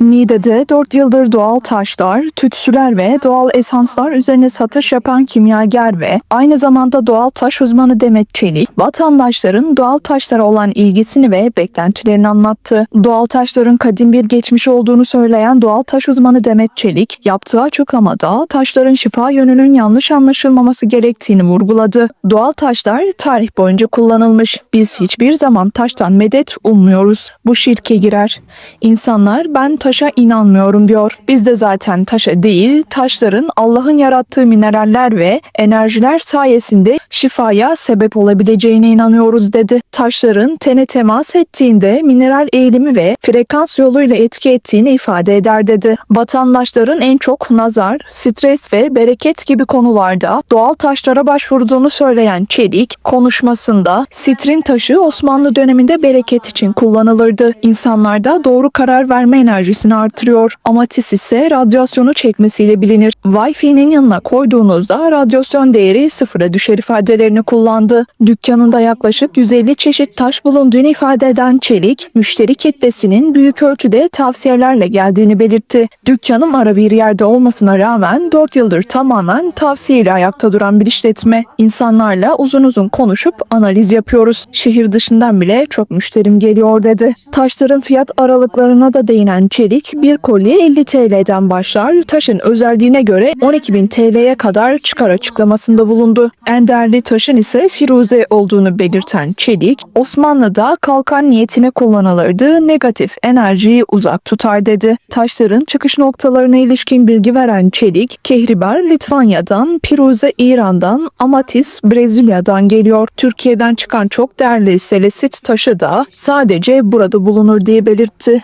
Niğde'de 4 yıldır doğal taşlar, tütsüler ve doğal esanslar üzerine satış yapan kimyager ve aynı zamanda doğal taş uzmanı Demet Çelik, vatandaşların doğal taşlara olan ilgisini ve beklentilerini anlattı. Doğal taşların kadim bir geçmiş olduğunu söyleyen doğal taş uzmanı Demet Çelik, yaptığı açıklamada taşların şifa yönünün yanlış anlaşılmaması gerektiğini vurguladı. Doğal taşlar tarih boyunca kullanılmış. Biz hiçbir zaman taştan medet ummuyoruz. Bu şirke girer. İnsanlar ben taşa inanmıyorum diyor. Biz de zaten taşa değil, taşların Allah'ın yarattığı mineraller ve enerjiler sayesinde şifaya sebep olabileceğine inanıyoruz dedi. Taşların tene temas ettiğinde mineral eğilimi ve frekans yoluyla etki ettiğini ifade eder dedi. Vatandaşların en çok nazar, stres ve bereket gibi konularda doğal taşlara başvurduğunu söyleyen Çelik, konuşmasında sitrin taşı Osmanlı döneminde bereket için kullanılırdı. İnsanlarda doğru karar verme enerjisini artırıyor. Amatis ise radyasyonu çekmesiyle bilinir. Wi-Fi'nin yanına koyduğunuzda radyasyon değeri sıfıra düşer ifadelerini kullandı. Dükkanında yaklaşık 150 çeşit taş bulunduğunu ifade eden Çelik, müşteri kitlesinin büyük ölçüde tavsiyelerle geldiğini belirtti. Dükkanım ara bir yerde olmasına rağmen 4 yıldır tamamen tavsiyeyle ayakta duran bir işletme. İnsanlarla uzun uzun konuşup analiz yapıyoruz. Şehir dışından bile çok müşterim geliyor dedi. Taşların fiyat aralıklarına da değinen Çelik, bir kolye 50 TL'den başlar, taşın özelliğine göre 12.000 TL'ye kadar çıkar açıklamasında bulundu. En değerli taşın ise firuze olduğunu belirten Çelik, Osmanlı'da kalkan niyetine kullanılırdı, negatif enerjiyi uzak tutar dedi. Taşların çıkış noktalarına ilişkin bilgi veren Çelik, Kehribar Litvanya'dan, Piruze İran'dan, Amatis Brezilya'dan geliyor. Türkiye'den çıkan çok değerli selesit taşı da sadece burada bulunur diye belirtti.